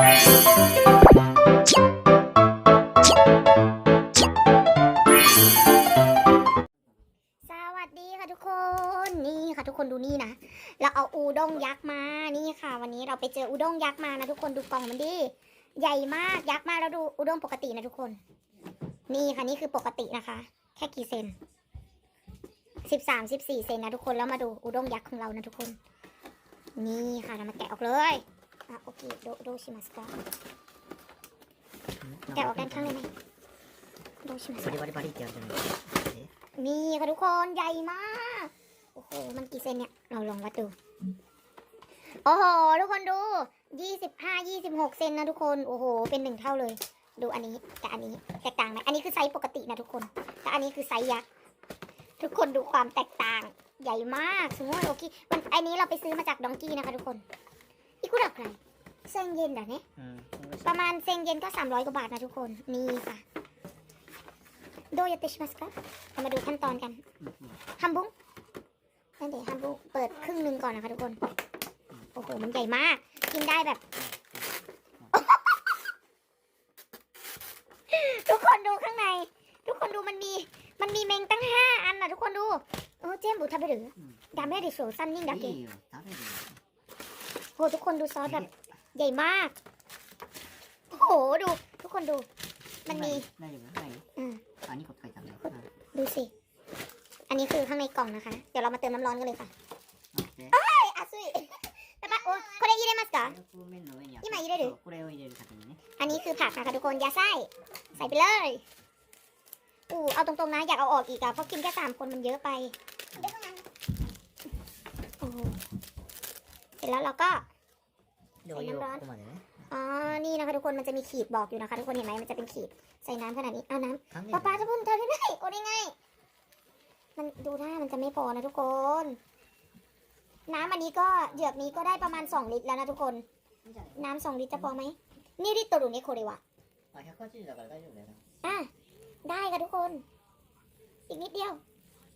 สวัสดีค่ะทุกคนนี่ค่ะทุกคนดูนี่นะ เราเอาอูด้งยักษ์มานี่ค่ะ วันนี้เราไปเจออูด้งยักษ์มานะทุกคนดูกล่องมันดิใหญ่มากยักษ์มากแล้วดูอูด้งปกตินะทุกคน นี่ค่ะนี่คือปกตินะคะ แค่กี่เซนสิบสามสิบสี่เซนนะทุกคนแล้วมาดูอูด้งยักษ์ของเรานะทุกคน นี่ค่ะเรามาแกะออกเลย อะโอเคโดโดชิมัสกะแต่ออกด้านข้างได้ไหมโดยังไงมีค่ะทุกคนใหญ่มาก โอ้โห มันกี่เซนเนี่ย เราลองวัดดู โอ้โห ทุกคนดูยี่สิบห้ายี่สิบหกเซนนะทุกคน โอ้โห เป็นหนึ่งเท่าเลย ดูอันนี้กับอันนี้แตกต่างไหมอันนี้คือไซส์ปกตินะทุกคน แต่อันนี้คือไซส์ยักษ์ ทุกคนดูความแตกต่าง ใหญ่มาก สมมติโอเคมันอันนี้เราไปซื้อมาจากดองกี้นะคะทุกคน อีกุระใครเซนเย็นเหรอเนี่ย うん。 ประมาณเซนเย็นก็ 300 กว่าบาทนะทุกคน นี่ค่ะ โดยาเตชิมัสกะเรามาดูขั้นตอนกันฮัมบุ้งนั่นเดี๋ยวฮัมบุ้งเปิดครึ่งหนึ่งก่อนนะคะทุกคน โอ้โห มันใหญ่มาก กินได้แบบ ทุกคนดูข้างใน ทุกคนดูมันมี มันมีเมงตั้งห้าอันนะทุกคนดูโอ้เจมบุทาเบหรือดาเมดิโซซันนิ่งดักเก いいよ、食べるよ。 โหทุกคนดูซอสแบบใหญ่มาก โอ้โห ดู ทุกคนดู มันมี 大丈夫ない อืม あ、2個書いてあるね。 ดูสิ อันนี้คือข้างในกล่องนะคะ เดี๋ยวเรามาเติมน้ำร้อนกันเลยค่ะ 待って。 เอ้ยอาซุยแต่ปะโอ้これ入れますかこの面の上にあ今入れるそうこれを入れる先にね。 อันนี้คือผักนะคะทุกคนอย่าใส่ ใส่ไปเลยอู้เอาตรงๆนะ อยากเอาออกอีกอะเพราะกินแค่สามคนมันเยอะไปโอ้ แล้วเราก็ใส่น้ำร้อนอ๋อ นี่นะคะทุกคนมันจะมีขีดบอกอยู่นะคะ ทุกคนเห็นไหมมันจะเป็นขีดใส่น้ำขนาดนี้อะน้ำปลาปลาจะพุ่งนทำได้ไหมโอ้ได้ไง มันดูท่ามันจะไม่พอนะทุกคน น้ำอันนี้ก็เหยือกนี้ก็ได้ประมาณ 2 ลิตรแล้วนะทุกคน น้ำสองลิตรจะพอไหมนี่ริตตัวดูนี่โคเรวะอะได้ค่ะทุกคน อีกนิดเดียว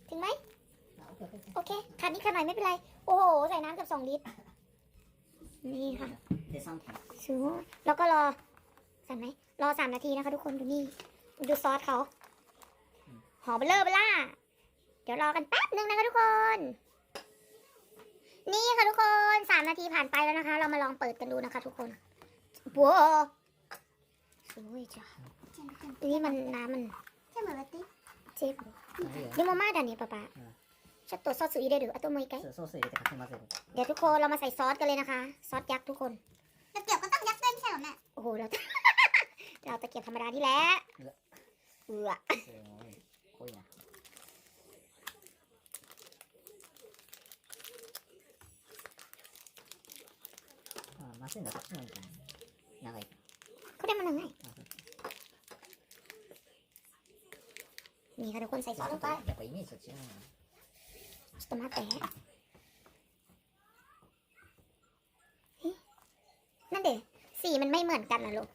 ถึงไหมโอเคขาดนี้ขนาดหนไม่เป็นไร โอ้โห ใส่น้ำเกือบสองลิตร นี่ค่ะซูแล้วก็รอสั่นไหมรอสามนาทีนะคะ ทุกคนดูนี่ดูซอสเขาหอมเบลอเบล่าเดี๋ยวรอกันแป๊บหนึ่งนะคะทุกคน นี่ค่ะทุกคนสามนาทีผ่านไปแล้วนะคะ เรามาลองเปิดกันดูนะคะ ทุกคนบัาวสวยจ้ะนี่มันน้ำมันใช่เหมือนติ๊กเจ็บดิโมมาดันนี้ปะป๊า ちょっとソース入れるあともう一回そうソース入れてかき混ぜる。 เดี๋ยวทุกคนเรามาใส่ซอสกันเลยนะคะ ซอสยักษ์ทุกคน ตะเกียบก็ต้องยัดด้วยไม่ใช่เหรอแม่ โอ้โห เรา เราตะเกียบธรรมดานี่แหละเอือ すごい。濃いな。あ、マシンだとそうなんじゃない長いか เขาได้มาหนึ่งไง ら。 นี่ค่ะทุกคนใส่ซอสลงไป やっぱイメージと違うな。 ちょっと待ってเฮ้ยนั่นเด็สีมันไม่เหมือนกันนะลูก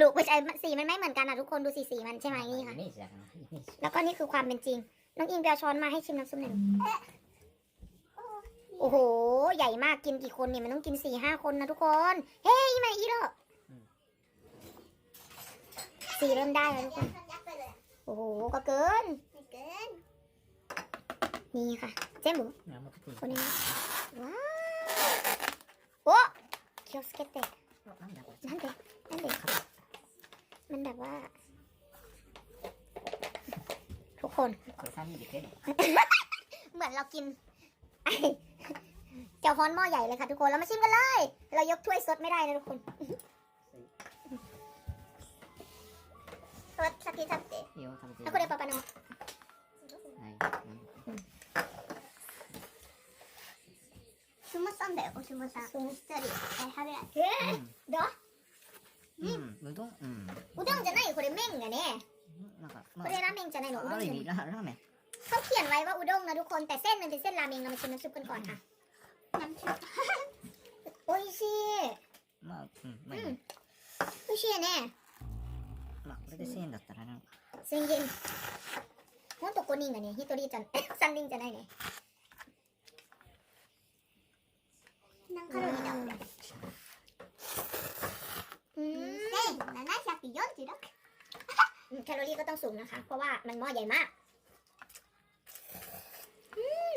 ลูกไม่ใช่สีมันไม่เหมือนกันนะทุกคนดูสีสีมันใช่ไหมนี่ค่ะ イメージだから。イメージ。 แล้วก็นี่คือความเป็นจริง น้องอิงไปเอาช้อนมาให้ชิมน้ำซุปหน่อยโอ้โห ใหญ่มากกินกี่คนเนี่ยมันต้องกินสี่ห้าคนนะทุกคน เฮ้ยมาอีโร่สีเริ่มได้แล้วทุกคน ยัดไปเลย โอ้โห ก็เกิน ไม่เกิน นี่ค่ะ เจ๊หมู いやもうちょっといいこれねว้าวโอ้気をつけてなんだこれ。なんでなんでมันแบบว่า ทุกคน これ3人で食えるの เหมือนเรากิน ไอ้เจ้าฮ้อนหม้อใหญ่เลยค่ะทุกคน เรามาชิมกันเลย เรายกถ้วยสดไม่ได้นะทุกคนสดสักทีสักที いいよ、食べて。あこれパパのはい。お さんだよお相撲さんそう一人え食べないえうんどうん、うどん、うん。うどんじゃないよこれ麺がねなんか、これラーメンじゃないのうどんじゃないある意味ララーメン。 เขาเขียนไว้ว่าอุด้งนะทุกคน แต่เส้นมันเป็นเส้นราเมงเรามาชิมน้ำซุปกันก่อนค่ะ น้ำซุป โอ้ยชี まあ、うん、まあいいうんね。โอ้ยชีねまあ、これで1000円だったらなんか、千円ほんと5人がね1人じゃ3人じゃないね ลอรี่ก็ต้องสูงนะคะ เพราะว่ามันหม้อใหญ่มาก อืม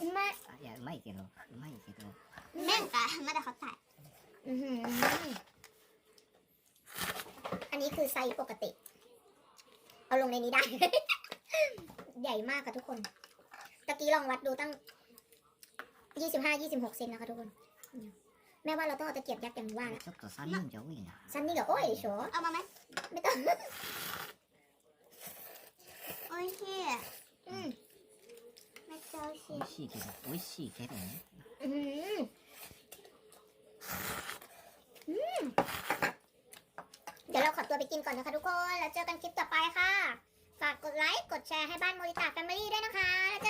うまいあいやうまいけどうまいけど麺がまだ硬い อื้อหืออันนี้คือไซส์ปกติ เอาลงในนี้ได้ ใหญ่มากค่ะทุกคน ตะกี้ลองวัดดูตั้งยี่สิบห้ายี่สิบหกเซนนะคะทุกคน แม่ว่าเราต้องเอาตะเกียบยัดอย่างว่านะ ちょっと三人じゃ多いな ซันนี่กับโอ้ยโฉ 甘め ไม่ต้อง 美味しい อืม めっちゃ美味しい美味しいけど美味しいけどね อื้อหืออืมเดี๋ยวเราขอตัวไปกินก่อนนะคะทุกคน แล้วเจอกันคลิปต่อไปค่ะ ฝากกดไลค์ กดแชร์ให้บ้านโมริตาแฟมิลี่ด้วยนะคะ แล้วเจอ